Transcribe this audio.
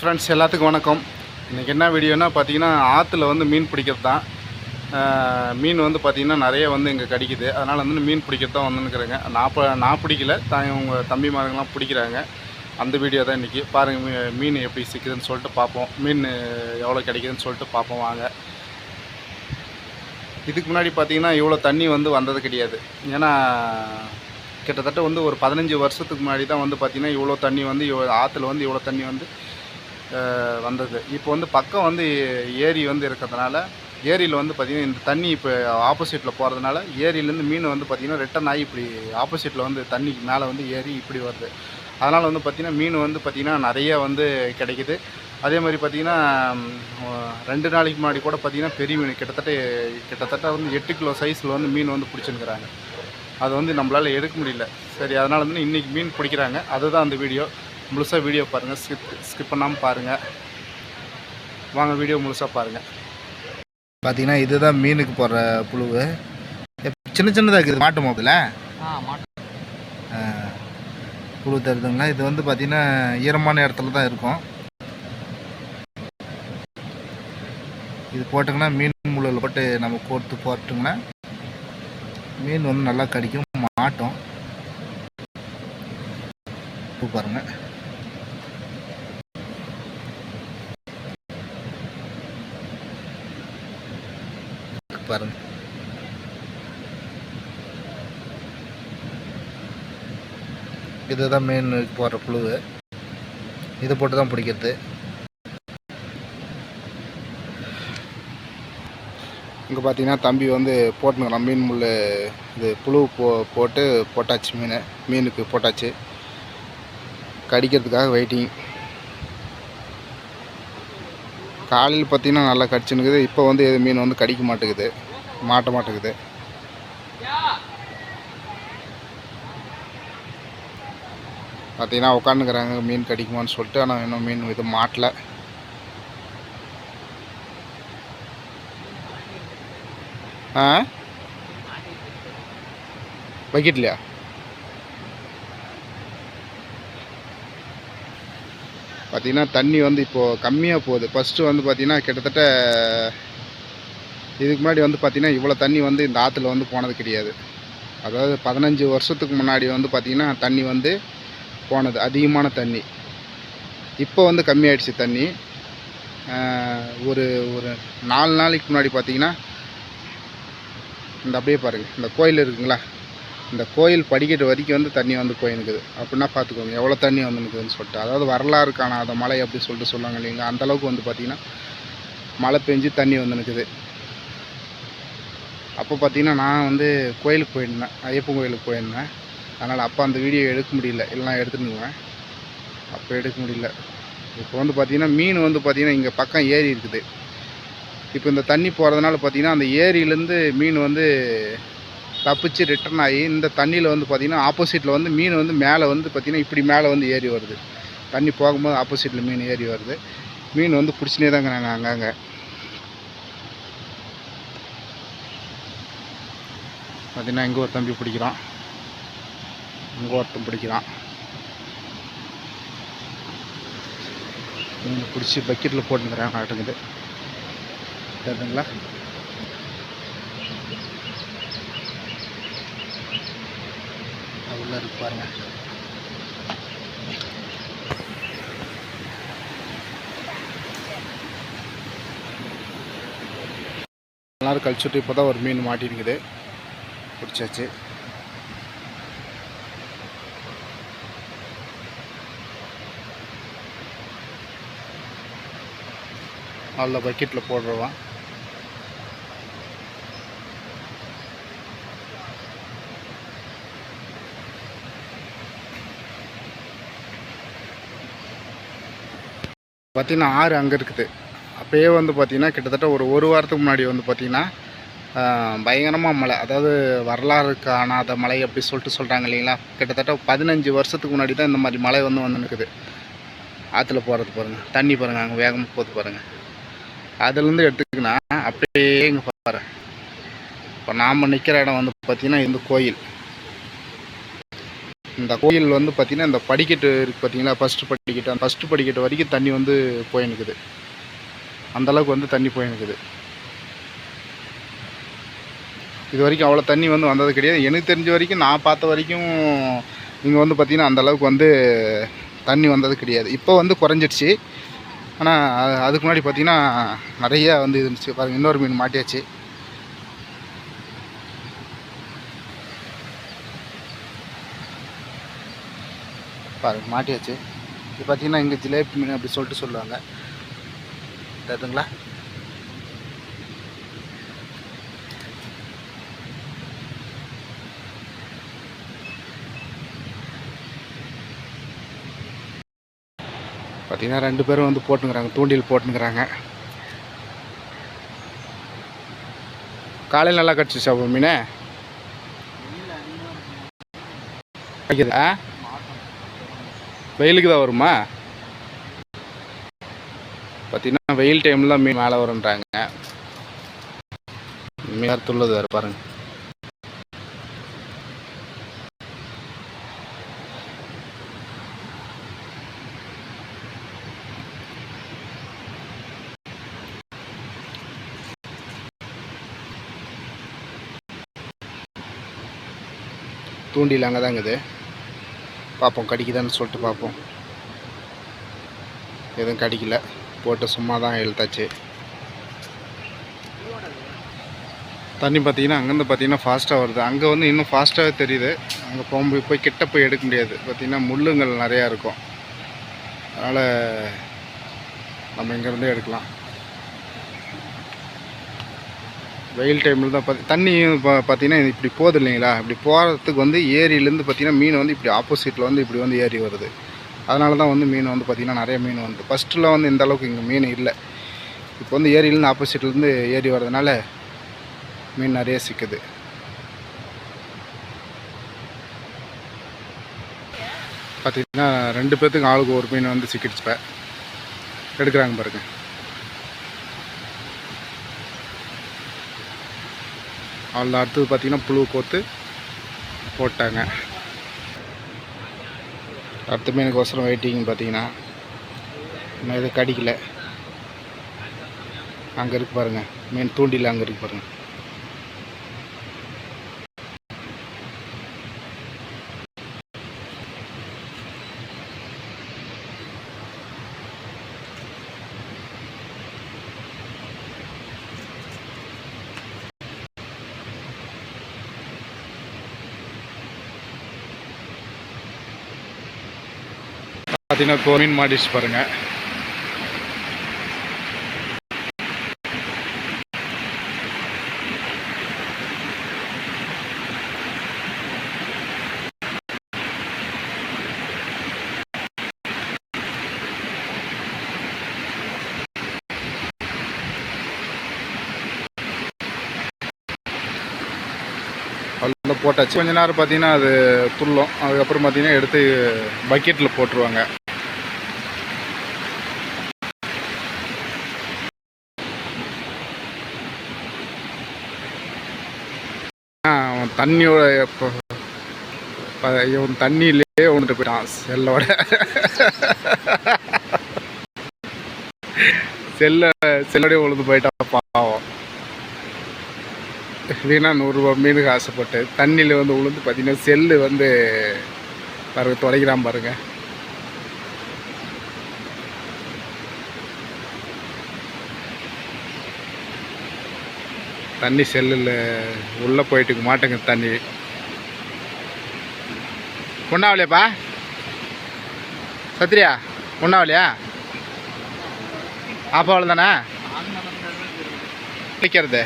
Friends எல்லாத்துக்கும் வணக்கம். இன்றைக்கி என்ன வீடியோனா பார்த்தீங்கன்னா ஆற்றுல வந்து மீன் பிடிக்கிறது தான் மீன் வந்து பார்த்திங்கன்னா நிறைய வந்து இங்கே கிடைக்குது. அதனால் வந்து மீன் பிடிக்கிறது தான் வந்துருக்குறேங்க நான் நான் பிடிக்கல. தான் உங்கள் தம்பிமாருங்கெல்லாம் பிடிக்கிறாங்க. அந்த வீடியோ தான் இன்றைக்கி பாருங்கள் மீன் எப்படி சிக்குதுன்னு சொல்லிட்டு பார்ப்போம் மீன் எவ்வளோ கிடைக்குதுன்னு சொல்லிட்டு பார்ப்போம் வாங்க. இதுக்கு முன்னாடி பார்த்திங்கன்னா இவ்வளோ தண்ணி வந்து வந்தது கிடையாது. ஏன்னா கிட்டத்தட்ட வந்து ஒரு பதினஞ்சு வருஷத்துக்கு முன்னாடி தான் வந்து பார்த்திங்கன்னா இவ்வளோ தண்ணி வந்து இவ்வளோ ஆற்றுல வந்து இவ்வளோ தண்ணி வந்து வந்தது. இப்போ வந்து பக்கம் வந்து ஏரி வந்து இருக்கிறதுனால ஏரியில் வந்து பார்த்திங்கன்னா இந்த தண்ணி இப்போ ஆப்போசிட்டில் போகிறதுனால ஏரியிலேருந்து மீன் வந்து பார்த்திங்கன்னா ரிட்டன் ஆகி இப்படி ஆப்போசிட்டில் வந்து தண்ணிக்கு மேலே வந்து ஏறி இப்படி வருது. அதனால் வந்து பார்த்திங்கன்னா மீன் வந்து பார்த்திங்கன்னா நிறைய வந்து கிடைக்குது. அதே மாதிரி பார்த்திங்கன்னா ரெண்டு நாளைக்கு முன்னாடி கூட பார்த்திங்கன்னா பெரிய மீன் கிட்டத்தட்ட கிட்டத்தட்ட வந்து எட்டு கிலோ சைஸில் வந்து மீன் வந்து பிடிச்சிருக்கிறாங்க. அது வந்து நம்மளால் எடுக்க முடியல. சரி அதனால் வந்து இன்றைக்கி மீன் பிடிக்கிறாங்க. அதுதான் அந்த வீடியோ. முழுசாக வீடியோ பாருங்கள் ஸ்கிப் ஸ்கிப் பண்ணாமல் பாருங்கள் வாங்க வீடியோ முழுசாக பாருங்கள் பார்த்தீங்கன்னா இதுதான் மீனுக்கு போடுற புழுவு. சின்ன சின்னதாக இருக்குது. மாட்டு மோப்பில் ஆ மாட்டு புழு தருதுங்களா? இது வந்து பார்த்திங்கன்னா ஈரமான இடத்துல தான் இருக்கும். இது போட்டிங்கன்னா மீன் முள்ளில் போட்டு நம்ம கோர்த்து போட்டுங்கன்னா மீன் வந்து நல்லா கடிக்கும். மாட்டோம். பூ பாருங்க. இதுதான் மீன் போடுற புழுவு. இது போட்டு தான் பிடிக்கிறது. இங்கே பார்த்தீங்கன்னா தம்பி வந்து போட்டுனுக்கலாம் மீன் முள் இது புழு போ போட்டு போட்டாச்சு மீன். மீனுக்கு போட்டாச்சு. கடிக்கிறதுக்காக வெயிட்டிங் காலையில் பார்த்தீங்கன்னா நல்லா கடிச்சுனுக்குது இப்போ வந்து எது மீன் வந்து கடிக்க மாட்டேங்குது. மாட்ட மாட்டேங்குது. பார்த்தீங்கன்னா உட்காந்துக்கிறாங்க மீன் கடிக்குமான்னு சொல்லிட்டு ஆனால் இன்னும் மீன் இது மாட்டல. ஆ? வைக்கட்லையா பார்த்திங்கன்னா தண்ணி வந்து இப்போது கம்மியாக போகுது. ஃபஸ்ட்டு வந்து பார்த்திங்கன்னா கிட்டத்தட்ட இதுக்கு முன்னாடி வந்து பார்த்திங்கன்னா இவ்வளோ தண்ணி வந்து இந்த ஆற்றுல வந்து போனது கிடையாது. அதாவது பதினஞ்சு வருஷத்துக்கு முன்னாடி வந்து பார்த்திங்கன்னா தண்ணி வந்து போனது அதிகமான தண்ணி. இப்போ வந்து கம்மியாயிடுச்சு தண்ணி. ஒரு ஒரு நாலு நாளைக்கு முன்னாடி பார்த்திங்கன்னா இந்த அப்படியே பாருங்கள் இந்த கோயில் இருக்குங்களா? இந்த கோயில் படிக்கட்டு வரைக்கும் வந்து தண்ணி வந்து போயினுக்குது அப்படின்னா பார்த்துக்கோங்க எவ்வளோ தண்ணி வந்து நிற்குதுன்னு சொல்லிட்டு. அதாவது வரலாறு காணாத மழை அப்படி சொல்லிட்டு சொல்லுவாங்க இல்லைங்களா? அந்தளவுக்கு வந்து பார்த்திங்கன்னா மழை பெஞ்சு தண்ணி வந்து நிற்குது அப்போ பார்த்தீங்கன்னா நான் வந்து கோயிலுக்கு போயிருந்தேன். ஐயப்பன் கோயிலுக்கு போயிருந்தேன். அதனால் அப்போ அந்த வீடியோ எடுக்க முடியல. இல்லைனா எடுத்துடுவேன் அப்போ எடுக்க முடியல. இப்போ வந்து பார்த்திங்கன்னா மீன் வந்து பார்த்திங்கன்னா இங்கே பக்கம் ஏரி இருக்குது. இப்போ இந்த தண்ணி போகிறதுனால பார்த்திங்கன்னா அந்த ஏரியிலேருந்து மீன் வந்து தப்பிச்சு ரிட்டர்ன் ஆகி இந்த தண்ணியில் வந்து பார்த்திங்கன்னா ஆப்போசிட்டில் வந்து மீன் வந்து மேலே வந்து பார்த்திங்கன்னா இப்படி மேலே வந்து ஏறி வருது. தண்ணி போகும்போது ஆப்போசிட்டில் மீன் ஏறி வருது. மீன் வந்து பிடிச்சினே தாங்க நாங்கள் அங்கங்கே பார்த்திங்கன்னா இங்கே ஒரு தம்பி பிடிக்கிறான். இங்கே ஒருத்தன் பிடிக்கிறான். மீன் பிடிச்சி பக்கெட்டில் போட்டுக்கிறேன் ஆட்டுங்குது சரிங்களா உள்ளே இருக்கு பாருங்க. எல்லாரும் கழிச்சுட்டு இப்போ தான் ஒரு மீன் மாட்டிருக்குது. பிடிச்சாச்சு. அதில் பக்கெட்டில் போடுறவான். பார்த்திங்கன்னா ஆறு அங்கே இருக்குது. அப்போயே வந்து பார்த்திங்கன்னா கிட்டத்தட்ட ஒரு ஒரு வாரத்துக்கு முன்னாடி வந்து பார்த்திங்கன்னா பயங்கரமாக மழை. அதாவது வரலாறு காணாத மழை அப்படி சொல்லிட்டு சொல்கிறாங்க இல்லைங்களா? கிட்டத்தட்ட பதினஞ்சு வருஷத்துக்கு முன்னாடி தான் இந்த மாதிரி மழை வந்து வந்து நிற்குது ஆற்றுல போகிறது பாருங்கள் தண்ணி பாருங்கள் அங்கே வேகமாக போகுது பாருங்கள் அதுலேருந்து எடுத்துக்கினா அப்படியே இங்கே பாரு இப்போ நாம் நிற்கிற இடம் வந்து பார்த்திங்கன்னா இந்த கோயில். இந்த கோயில் வந்து பார்த்திங்கன்னா இந்த படிக்கட்டு இருக்குது பார்த்தீங்களா? ஃபஸ்ட்டு படிக்கட்டு. அந்த ஃபஸ்ட்டு படிக்கட்டு வரைக்கும் தண்ணி வந்து போயினுக்குது அந்தளவுக்கு வந்து தண்ணி போயினுக்குது இது வரைக்கும் அவ்வளோ தண்ணி வந்து வந்தது கிடையாது. எனக்கு தெரிஞ்ச வரைக்கும் நான் பார்த்த வரைக்கும் இங்கே வந்து பார்த்திங்கன்னா அந்தளவுக்கு வந்து தண்ணி வந்தது கிடையாது. இப்போ வந்து குறைஞ்சிடுச்சு. ஆனால் அது- அதுக்கு முன்னாடி பார்த்திங்கன்னா நிறையா வந்து இருந்துச்சு. பாருங்கள் இன்னொரு மீன் மாட்டியாச்சு. பாருங்க மாட்டியாச்சு. இது பார்த்தீங்கன்னா இங்கே ஜிலேபி மீன் அப்படி சொல்லிட்டு சொல்லுவாங்க. தெரியுதுங்களா பார்த்தீங்கன்னா ரெண்டு பேரும் வந்து போட்டுங்கிறாங்க தூண்டில் போட்டுங்கிறாங்க. காலையில் நல்லா கடிச்சிச்சா மீன்? கிடைக்குதா வெயிலுக்கு தான் வருமா? பார்த்தீங்கன்னா வெயில் டைமில் மீன் மேலே வரும்ன்றாங்க. மீன் துள்ளது வேறு பாருங்க. தூண்டில் அங்கே தாங்குது பார்ப்போம் கடிக்குதான்னு சொல்லிட்டு பார்ப்போம். எதுவும் கடிக்கல. போட்டு சும்மா தான் இழுத்தாச்சு. தண்ணி பார்த்தீங்கன்னா அங்கேருந்து பார்த்தீங்கன்னா ஃபாஸ்ட்டாக வருது. அங்கே வந்து இன்னும் ஃபாஸ்ட்டாகவே தெரியுது. அங்கே போகும்போது போய் கிட்ட போய் எடுக்க முடியாது. பார்த்திங்கன்னா முள்ளுங்கள் நிறையா இருக்கும். அதனால் நம்ம இங்கேருந்தே எடுக்கலாம். வெயில் டைமில் தான் பார்த்து தண்ணியும் இப்போ பார்த்தீங்கன்னா இப்படி போகுது இல்லைங்களா? இப்படி போகிறதுக்கு வந்து ஏரியிலேருந்து பார்த்தீங்கன்னா மீன் வந்து இப்படி ஆப்போசிட்டில் வந்து இப்படி வந்து ஏறி வருது. அதனால தான் வந்து மீன் வந்து பார்த்திங்கன்னா நிறைய மீன் வந்து ஃபஸ்ட்டில் வந்து இந்த அளவுக்கு இங்கே மீன் இல்லை. இப்போ வந்து ஏரியிலேருந்து ஆப்போசிட்லேருந்து ஏறி வர்றதுனால மீன் நிறைய சிக்குது. பார்த்திங்கன்னா ரெண்டு பேர்த்துக்கு ஆளுக்கு ஒரு மீன் வந்து சிக்கிடுச்சு இப்போ. எடுக்கிறாங்க பாருங்க. அதில் அடுத்தது பார்த்திங்கன்னா புழு கோத்து போட்டாங்க. அடுத்த மீனுக்கோசரம் வெயிட்டிங் பார்த்தீங்கன்னா இன்னும் எதுவும் கடிக்கல. அங்கே இருக்கு பாருங்க. மீன் தூண்டில் அங்கே இருக்கு பாருங்கள் பார்த்தீங்கன்னா இப்போ மீன் மாட்டிச்சு பாருங்க போட்டாச்சு. கொஞ்ச நேரம் பார்த்தீங்கன்னா அது துள்ளும். அதுக்கப்புறம் பார்த்தீங்கன்னா எடுத்து பக்கெட்டில் போட்டுருவாங்க ஆ, அவன் தண்ணியோட இவன் தண்ணியிலே வந்துட்டு போயிட்டான் செல்லோட. செல்ல செல்லோடய உழுந்து போயிட்டான் பாவம். வீணா நூறுரூவா மீனுக்கு ஆசைப்பட்டு தண்ணியில் வந்து உளுந்து பார்த்தீங்கன்னா செல்லு வந்து பாருங்க தொலைக்கிறான் பாருங்க. தண்ணி செல்லில் உள்ளே போயிட்டு மாட்டேங்க தண்ணி. ஒன்றாவலையாப்பா சத்ரியா ஒன்றாவலையா அப்போ அவ்வளோதானே குளிக்கிறது